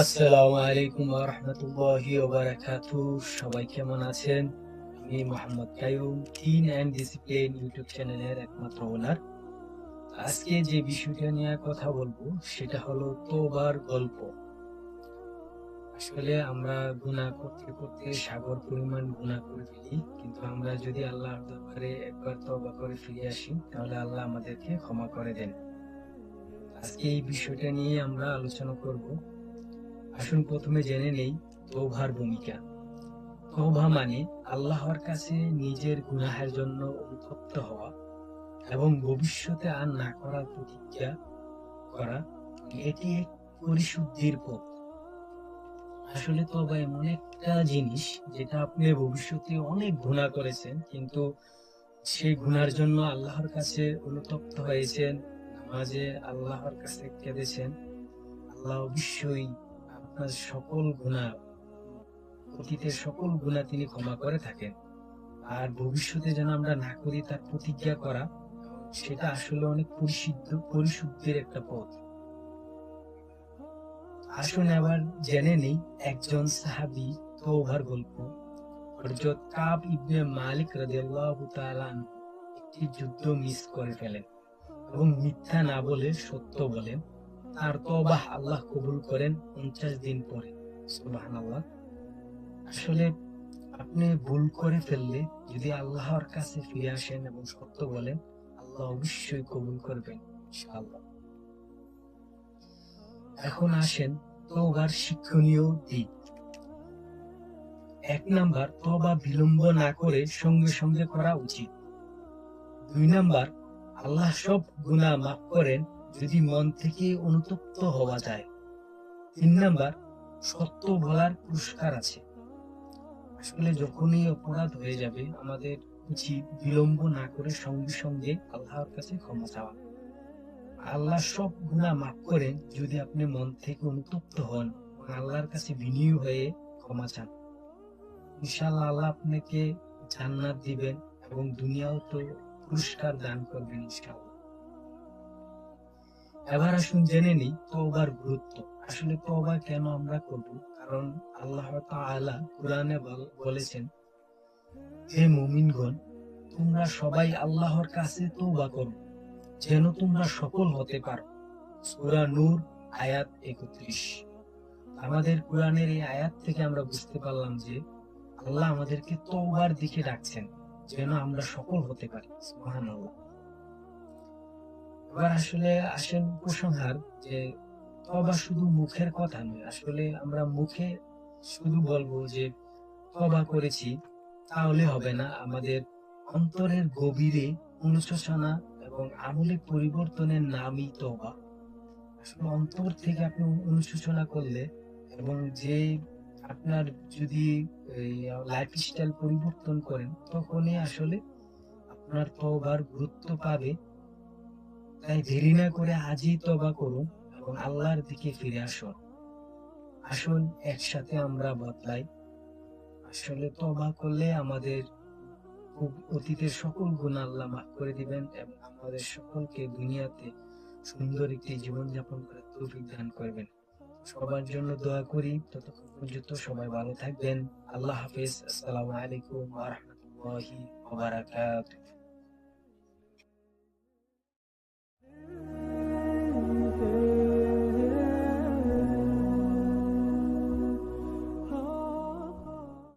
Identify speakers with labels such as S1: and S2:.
S1: আসসালামু আলাইকুম রহমতুল্লাহি ওবারাকাতু। সবাই কেমন আছেন? আমি Mohammad Kayum teen and discipline YouTube চ্যানেলের একমাত্র ওনার। আজকে যে বিষয়টা নিয়ে কথা বলব, সেটা হলো তোবার গল্প। আসলে আমরা গুনাহ করতে করতে সাগর পরিমাণ গুনাহ করে ফেলি, কিন্তু আমরা যদি আল্লাহর দরবারে একবার তওবা করে ফিরে আসি, তাহলে আল্লাহ আমাদেরকে ক্ষমা করে দেন। আজকে এই বিষয়টা নিয়ে আমরা আলোচনা করব। আসুন প্রথমে জেনে নেই তৌভার ভূমিকা। তৌভা মানে আল্লাহর কাছে নিজের গুনাহের জন্য অনুতপ্ত হওয়া এবং ভবিষ্যতে আর না করার প্রতিজ্ঞা করা। এটি এক পরিশুদ্ধির পথ। আসলে তবা এমন একটা জিনিস যেটা আপনি ভবিষ্যতে অনেক গুণা করেছেন, কিন্তু সেই গুনার জন্য আল্লাহর কাছে অনুতপ্ত হয়েছেন, নামাজে আল্লাহর কাছে কেঁদেছেন। আল্লাহ অবশ্যই আপনার সকল গুণা, অতীতের সকল গুণা তিনি ক্ষমা করে থাকেন। আর ভবিষ্যতে যেন আমরা না করি তার প্রতিজ্ঞা করা, সেটা আসলে অনেক পরিশুদ্ধ, পরিশুদ্ধের একটা পথ। আসুন আবার জেনে নেই, একজন সাহাবি তৌবার গল্প। হযরত কাব ইবনে মালিক রাদিয়াল্লাহু তাআলা একটি যুদ্ধ মিস করে ফেলেন এবং মিথ্যা না বলে সত্য বলেন। তার তবাহ আল্লাহ কবুল করেন উনচাশ দিন পরে। সুবহানাল্লাহ। আসলে আপনি ভুল করে ফেললে যদি আল্লাহর কাছে ফিরে আসেন এবং সত্য বলেন, আল্লাহ অবশ্যই কবুল করবেন এখন আসেন তওবার শিক্ষণীয় দিক। এক নাম্বার তবা বিলম্ব না করে সঙ্গে সঙ্গে করা উচিত। দুই নাম্বার, আল্লাহ সব গুনাহ মাফ করেন যদি মন থেকে অনুতপ্ত হওয়া যায়। তিন নাম্বার, সত্য বলার পুরস্কার আছে। আসলে যখনই অপরাধ হয়ে যাবে, আমাদের উচিত বিলম্ব না করে সঙ্গে সঙ্গে আল্লাহর কাছে ক্ষমা চাওয়া। আল্লাহ সব গুনাহ মাফ করেন যদি আপনি মন থেকে অনুতপ্ত হন আল্লাহর কাছে বিনিয়োগ হয়ে ক্ষমা চান। ইনশাআল্লাহ আল্লাহ আপনাকে জান্নাত দিবেন এবং দুনিয়াও তো পুরস্কার দান করবেন ইনশাআল্লাহ। এবার আসুন জেনে নিই তওবার গুরুত্ব। আসলে তওবা কেন আমরা করব? কারণ আল্লাহ তাআলা কোরআনে বলেছেন, হে মুমিনগণ, তোমরা সবাই আল্লাহর কাছে তওবা করো, যেন তোমরা সফল হতে পারো। সূরা নূর, আয়াত 31 আমাদের কোরআনের এই আয়াত থেকে আমরা বুঝতে পারলাম যে আল্লাহ আমাদেরকে তওবার দিকে ডাকছেন, যেন আমরা সফল হতে পারি। সুবহানাল্লাহ। এবার আসলে আসেন উপসংহার যে তবা শুধু মুখের কথা নয়, আসলে আমরা মুখে শুধু বলব যে তবা করেছি, তাহলে হবে না। আমাদের অন্তরের গভীরে অনুশোচনা এবং আমলে পরিবর্তনের নামই তবা। আসলে অন্তর থেকে আপনি অনুশোচনা করলে এবং যে আপনার যদি লাইফ স্টাইল পরিবর্তন করেন, তখনই আসলে আপনার তবার গুরুত্ব পাবে। তাই দেরি না করে আজই তবা করুন এবং আল্লাহর দিকে ফিরে আসুন। আসুন, একসাথে আমরা বদলাই। আসলে তবা করলে আমাদের খুব অতীতের সকল গুণ আল্লাহ মাফ করে দিবেন এবং আমাদের সকলকে দুনিয়াতে সুন্দর একটি জীবনযাপন করার তৌফিক দান করবেন। সবার জন্য দোয়া করি। ততক্ষণ পর্যন্ত সবাই ভালো থাকবেন। আল্লাহ হাফিজ। আসসালামু আলাইকুম ওয়া রাহমাতুল্লাহি ওয়া বারাকাতুহু।